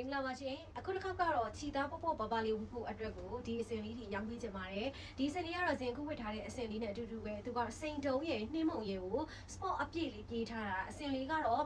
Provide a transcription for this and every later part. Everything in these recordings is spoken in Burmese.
င်္ဂလာပါရှင်အခုတစ်ခေါက်ကတော့ခြီသားပေါ့ပေါ့ဘာဘာလေးဝဖို့အတွက်ကိုဒီအစင်လေးတွေရောင်းပေးချင်ပါတယ်ဒီအစင်လေးကတော့ဇင်ခုဝတ်ထားတဲ့အစင်လေးနဲ့အတူတူပဲသူကစိန်တုံးရဲ့နှင်းမုံရဲ့ကို sport အပြည့်လေးပြေးထားတာအစင်လေးကတော့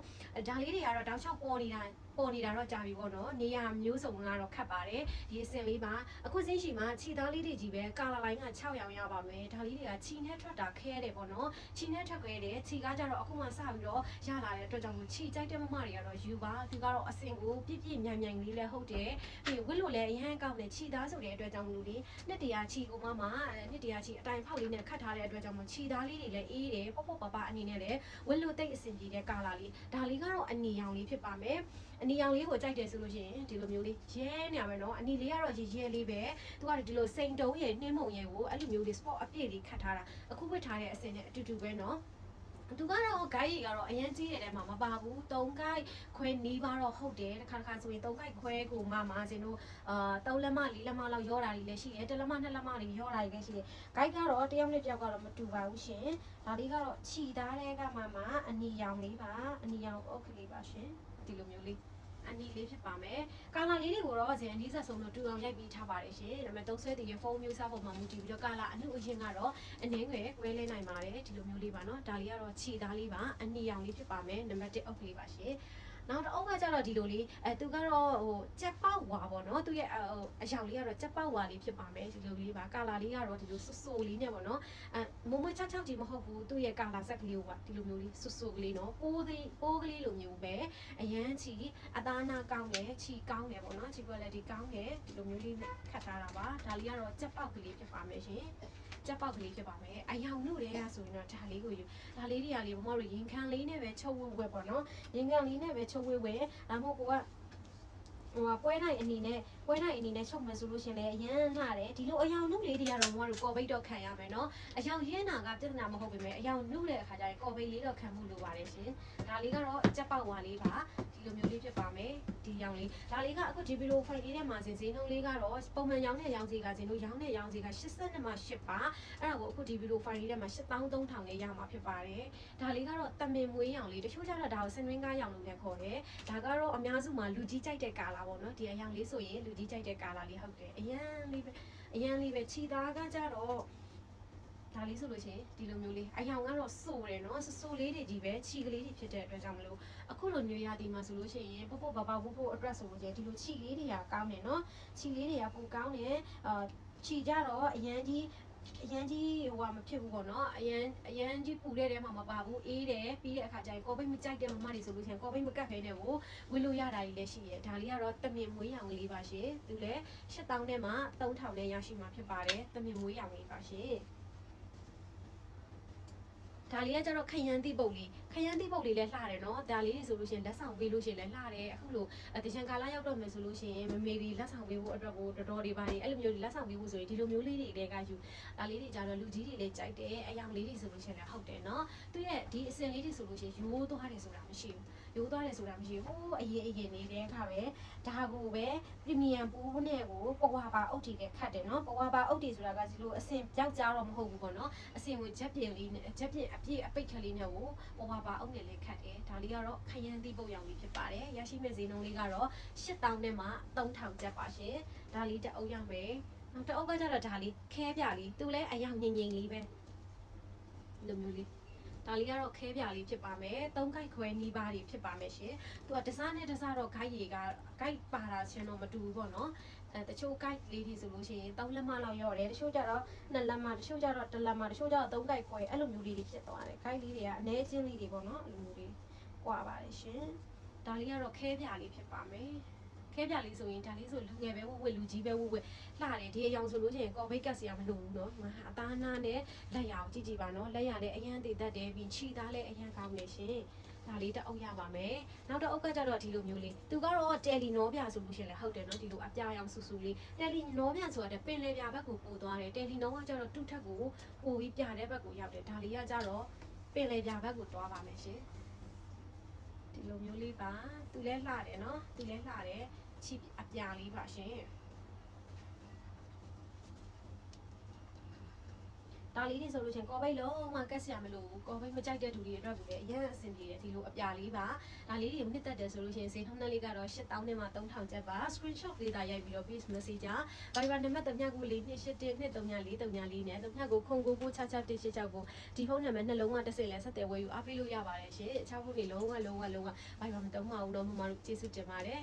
ဒါလေးတွေကတော့တောက်လျှောက်ပေါ်နေတာ ပေါ်နေတာတော့ကြာပြီပေါ့နော်နေရာမျိုးစုံကတော့ခတ်ပါတယ်ဒီအစင်လေးပါအခုစင်းရှိမှာခြီသားလေးတွေကြီးပဲကာလာလိုင်းက6ရောင်ရပါမယ်ဒါလေးတွေကခြီနဲ့ထွက်တာခဲတယ်ပေါ့နော်ခြီနဲ့ထွက်ခဲတယ်ခြီကကြတော့အခုမှစပြီးတော့ရလာတဲ့အတွက်ကြောင့်မို့ခြီကြိုက်တဲ့မမတွေကတော့ယူပါသူကတော့အစင်ကိုပြည့်ပြည့်မြန်မြန်လေးလည်းဟုတ်တယ်ပြီးဝစ်လို့လည်းအရန်ကောင်းတယ်ခြီသားဆိုတဲ့အတွက်ကြောင့်မလို့လေနှစ်တရာခြီကိုမှမှနှစ်တရာခြီအတိုင်ဖောက်လေးနဲ့ခတ်ထားတဲ့အတွက်ကြောင့်မို့ခြီသားလေးတွေလည်းအေးတယ်ပေါ့ပေါ့ပပအနေနဲ့လည်းဝစ်လို့တိတ်အစင်ပြေတဲ့ကာလာလေးဒါလေးကတော့အနီရောင်လေးဖြစ်ပါမယ် အနီရောင်လေးကိုကြိုက်တယ်ဆိုလို့ရှိရင်ဒီလိုမျိုးလေးရဲနေရမယ်နော်အနီလေးကတော့ရဲရဲလေးပဲသူကဒီလိုစိန်တုံးရဲ့နှင်းမုံရဲ့ကိုအဲ့လိုမျိုးလေး sport အပြည့်လေးခတ်ထားတာအခုဝတ်ထားတဲ့အစင်နဲ့အတူတူပဲနော်သူကတော့ guide ကြီးကတော့အရင်ကြီးတဲ့ထဲမှာမပါဘူး၃ guide ခွဲနီးပါတော့ဟုတ်တယ်တစ်ခါတစ်ခါဆိုရင်၃ guide ခွဲကိုမှမှစင်တို့အာ၃လက်မ၄လက်မလောက်ရောတာတွေလည်းရှိတယ်တစ်လက်မနှစ်လက်မတွေရောတာတွေလည်းရှိတယ် guide ကတော့တယောက်နဲ့တယောက်ကတော့မတူပါဘူးရှင်ဒါလေးကတော့ခြီသားတဲ့ကမှမှအနီရောင်လေးပါအနီရောင်အုတ်ကလေးပါရှင်ဒီလိုမျိုးလေး အနီလေးဖြစ်ပါမယ်။ကာလာလေးတွေကိုတော့ဇင်အနီးဆက်ဆုံးတော့တူအောင်ရိုက်ပြီးထားပါတယ်ရှင်။ဒါပေမဲ့သုံးဆွဲတည်ရဲ့ဖုန်းမျိုးစားပုံမှာမူတည်ပြီးတော့ကာလာအနှုတ်အရင်ကတော့အနည်းငယ်ကွဲလဲနိုင်ပါတယ်ဒီလိုမျိုးလေးပါနော်။ဒါလေးကတော့ခြေသားလေးပါအနီရောင်လေးဖြစ်ပါမယ်။နံပါတ်1အုပ်ကလေးပါရှင်။ နောက်တော့အုပ်ကကျတော့ဒီလိုလေးအဲသူကတော့ဟိုကြက်ပေါက်ဝါပေါ့နော်သူရဲ့ဟိုအယောင်လေးကတော့ကြက်ပေါက်ဝါလေးဖြစ်ပါမယ်ဒီလိုလေးပါကာလာလေးကတော့ဒီလိုဆူဆူလေးနဲ့ပေါ့နော်အဲမုံမချောက်ချောက်ကြီးမဟုတ်ဘူးသူ့ရဲ့ကာလာဆက်ကလေးကိုပါဒီလိုမျိုးလေးဆူဆူကလေးနော်ပိုးသေးပိုးကလေးလိုမျိုးပဲအရန်ချီအသားနာကောင်းတယ်ချီကောင်းတယ်ပေါ့နော်ချီ quality ကောင်းတယ်ဒီလိုမျိုးလေးခတ်ထားတာပါဒါလေးကတော့ကြက်ပေါက်ကလေးဖြစ်ပါမယ်ရှင်ကြက်ပေါက်ကလေးဖြစ်ပါမယ်အယောင်တို့တွေကဆိုရင်တော့ဒါလေးကိုယူဒါလေးတွေကလေဘမတို့ရင်ခံလေးနဲ့ပဲချုပ်ဝဲဝဲပေါ့နော်ရင်ကန်လေးနဲ့ပဲချုပ်ဝဲဝဲဒါမှမ ဟုတ်ကိုကဟိုပွဲနိုင်အနေနဲ့ပွဲနိုင်အနေနဲ့ချုပ်မယ်ဆိုလို့ရှင်လည်းအရန်လှတယ်ဒီလိုအယောင်နုလေးတွေကတော့မမတို့ကော်ဘိတ်တော့ခံရမယ်နော်အယောင်ရင်းနာကပြဿနာမဟုတ်ပေမဲ့အယောင်နုတဲ့အခါကျရင်ကော်ဘိတ်လေးတော့ခံမှုလိုပါတယ်ရှင်ဒါလေးကတော့ကြက်ပေါက်ဝါလေးပါဒီလိုမျိုးလေးဖြစ်ပါမယ်ဒီရောင်လေးဒါလေးကအခုဒီဗီလိုဖိုင်လေးထဲမှာစင်စင်းနှုံးလေးကတော့ပုံမှန်ရောင်းတဲ့ရောင်စီကစင်တို့ရောင်းတဲ့ရောင်စီက82မှာ8ပါအဲ့ဒါကိုအခုဒီဗီလိုဖိုင်လေးထဲမှာ8300လေးရမှာဖြစ်ပါတယ်ဒါလေးကတော့တမင်မွေးရောင်လေးတချို့ကျတော့ဒါကိုစင်ရင်းကားရောင်လို့လည်းခေါ်တယ်ဒါကတော့အများစုမှာလူကြီးကြိုက်တဲ့ကာလာပေါ့နော်ဒီအရောင်လေးဆိုရင်လူကြီးကြိုက်တဲ့ကာလာလေးဟုတ်တယ်အရန်လေးပဲအရန်လေးပဲခြီသားကကြတော့ဒါလေးဆိုလို့ရှိရင်ဒီလိုမျိုးလေးအယောင်ကတော့စိုးတယ်နော်စိုးစိုးလေးတွေကြီးပဲခြီကလေးတွေဖြစ်တဲ့အတွက်ကြောင့်မလို့အခုလိုမျိုးရသည်မှာဆိုလို့ရှိရင်ပုတ်ပုတ်ဘာဘာပုတ်ပုတ်အတွက်ဆိုလို့ရှိရင်ဒီလိုခြီလေးတွေကကောင်းတယ်နော်ခြီလေးတွေကပိုကောင်းတယ်အာခြီကြတော့အရန်ကြီး အရန်ကြီးဟိုကမဖြစ်ဘူးပေါ့နော်အရန်အရန်ကြီးပူတဲ့တဲမှာမပါဘူးအေးတယ်ပြီးတဲ့အခါကျရင်ကော်ပိတ်မကြိုက်တဲ့မမတွေဆိုလို့ရှိရင်ကော်ပိတ်မကတ်ဖဲနဲ့ကိုဝေလို့ရတာကြီးလည်းရှိရဒါလေးကတော့တမင်မွေးရောင်လေးပါရှင်သူလည်း8000ထဲမှာ3000နဲ့ရရှိမှာဖြစ်ပါတယ်တမင်မွေးရောင်လေးပါရှင်ဒါလေးကကျတော့ခရမ်းတိပုတ်လေး ခရမ်းတိပုတ်လေးလည်းလှတယ်နော်ဒါလေးတွေဆိုလို့ရှိရင်လက်ဆောင်ပေးလို့ရှိရင်လည်းလှတယ်အခုလိုတချင်ကာလာရောက်တော့မယ်ဆိုလို့ရှိရင်မမေဒီလက်ဆောင်ပေးဖို့အတွက်ကိုတော်တော်တွေပါနေအဲ့လိုမျိုးလက်ဆောင်ပေးဖို့ဆိုရင်ဒီလိုမျိုးလေးတွေလည်းကယူဒါလေးတွေကြတော့လူကြီးတွေလည်းကြိုက်တယ်အယောင်လေးတွေဆိုလို့ရှိရင်လည်းဟုတ်တယ်နော်သူရဲ့ဒီအစင်လေးတွေဆိုလို့ရှိရင်ရိုးသွားတယ်ဆိုတာမရှိဘူး ရိုးသွားတယ်ဆိုတာမရှိဘူးဟိုးအရင်အရင်နေတဲ့အခါပဲဒါကိုပဲပရီမီယံပူးနဲ့ကိုပဝါပါအုတ်တီနဲ့ခတ်တယ်နော်ပဝါပါအုတ်တီဆိုတာကဒီလိုအစင်ပြောက်ကြတော့မဟုတ်ဘူးပေါ့နော်အစင်ကိုချက်ပြင်လေးနဲ့ချက်ပြင်အပြည့်အပိတ်ခလေးနဲ့ကိုပဝါပါအုတ်နဲ့လည်းခတ်တယ်ဒါလေးကတော့ခရမ်းသီးပုတ်ရောင်လေးဖြစ်ပါတယ်ရရှိမဲ့ဈေးနှုန်းလေးကတော့8000နဲ့မှ3000ကျပ်ပါရှင်ဒါလေးတအုပ်ရမယ်နောက်တစ်အုပ်ကကျတော့ဒါလေးခဲပြလေးသူလည်းအယောင်ငင်ငင်လေးပဲဒီလိုမျိုးလေး ဒါလေးကတော့ခဲပြလေးဖြစ်ပါမယ်သုံးခိုက်ခွဲနီးပါးတွေဖြစ်ပါမယ်ရှင်သူကတစားနဲ့တစားတော့ဂိုက်ရီကဂိုက်ပါတာချင်းတော့မတူဘူးပေါ့နော်အဲတချို့ဂိုက်လေးတွေဆိုလို့ရှိရင်သုံးလက်မလောက်ရော့တယ်တချို့ကျတော့နှစ်လက်မတချို့ကျတော့တစ်လက်မတချို့ကျတော့သုံးခိုက်ခွဲအဲ့လိုမျိုးလေးတွေဖြစ်သွားတယ်ဂိုက်လေးတွေကအနည်းချင်းလေးတွေပေါ့နော်အဲ့လိုမျိုးလေးကွာပါတယ်ရှင်ဒါလေးကတော့ခဲပြလေးဖြစ်ပါမယ် ခဲပြလေးဆိုရင်ဒါလေးဆိုလူငယ်ပဲဝဝလူကြီးပဲဝဝလှတယ်ဒီအယောင်ဆိုလို့ရှိရင်ကော်ဘိတ်ကတ်စရာမလိုဘူးเนาะမဟာအသားနာနဲ့လက်ရအောင်ကြည့်ကြည့်ပါเนาะလက်ရလည်းအရန်တည်တတ်တယ်ပြီးခြိသားလည်းအရန်ကောင်းနေရှင်ဒါလေးတစ်အုပ်ရပါမယ်နောက်တစ်အုပ်ကကြတော့ဒီလိုမျိုးလေးသူကတော့တယ်လီနောပြဆိုလို့ရှိရင်လည်းဟုတ်တယ်เนาะဒီလိုအပြာရောင်ဆူဆူလေးတယ်လီနောပြဆိုတာတဲ့ပင်လေပြဘက်ကိုပို့သွားတယ်တယ်လီနောကကြတော့တူထက်ကိုပို့ပြီးပြတဲ့ဘက်ကိုရောက်တယ်ဒါလေးကကြတော့ပင်လေပြဘက်ကိုတွားပါမယ်ရှင်ဒီလိုမျိုးလေးပါသူလည်းလှတယ်เนาะသူလည်းလှတယ် ချီအပြာလေးပါရှင်ဒါလေးတွေဆိုလို့ချင်းကော်ပိတ်လုံးဝကတ်ဆရာမလို့ကော်ပိတ်မကြိုက်တဲ့သူတွေအတွက်ကိုလည်းအရင်အဆင်ပြေတယ်ဒီလိုအပြာလေးပါဒါလေးတွေနှစ်သက်တယ်ဆိုလို့ချင်းဈေးနှုန်းလေးကတော့8000နဲ့မှ3000ကျပ်ပါ screenshot လေးသာရိုက်ပြီးတော့ page messenger Viber နံပါတ်3ညကိုလေး281 234 334နဲ့3ညကိုခုံကိုကိုချာချာ186ကိုဒီဖုန်းနံပါတ်နှလုံးကတစ်စိလဲဆက်တယ်ဝယ်ယူအားပေးလို့ရပါတယ်ရှင်အခြားဖုန်းတွေလုံးဝလုံးဝလုံးဝ Viber မတုံးမအောင်တော့မမတို့ကျေးဇူးတင်ပါတယ်